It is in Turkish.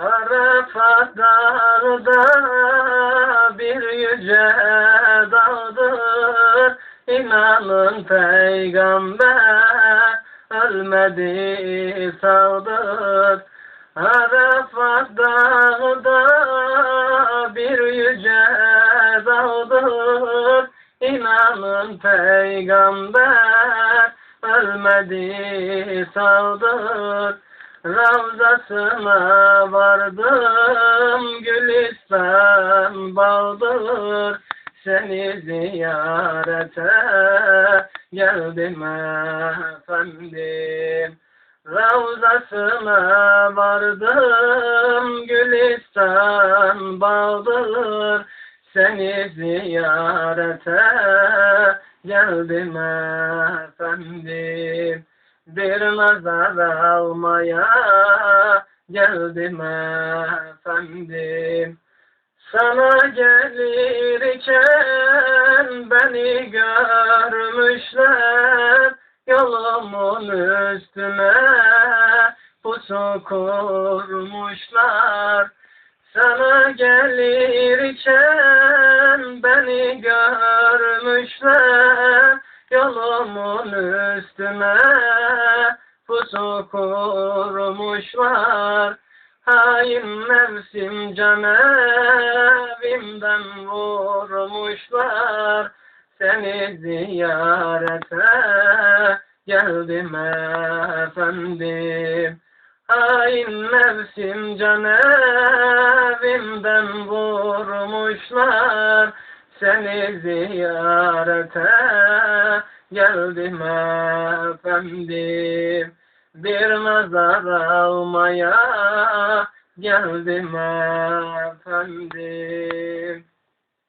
Arafat dağda bir yüce dağdır İnanın peygamber ölmedi sağdır. Arafat dağda bir yüce dağdır İnanın peygamber ölmedi sağdır Ravzasına vardım gülistan bağdır Seni ziyarete geldim efendim. Ravzasına vardım gülistan bağdır Seni ziyarete geldim efendim bir nazar almaya geldim efendim. Sana gelirken beni görmüşler yolumun üstüne pusu kurmuşlar. Sana gelirken beni görmüşler yolumun üstüne pusu kurmuşlar. Hain nefsim can evimden vurmuşlar. Seni ziyarete geldim efendim. Hain nefsim can evimden vurmuşlar. Seni ziyarete geldim efendim. Bir nazar almaya geldim efendim.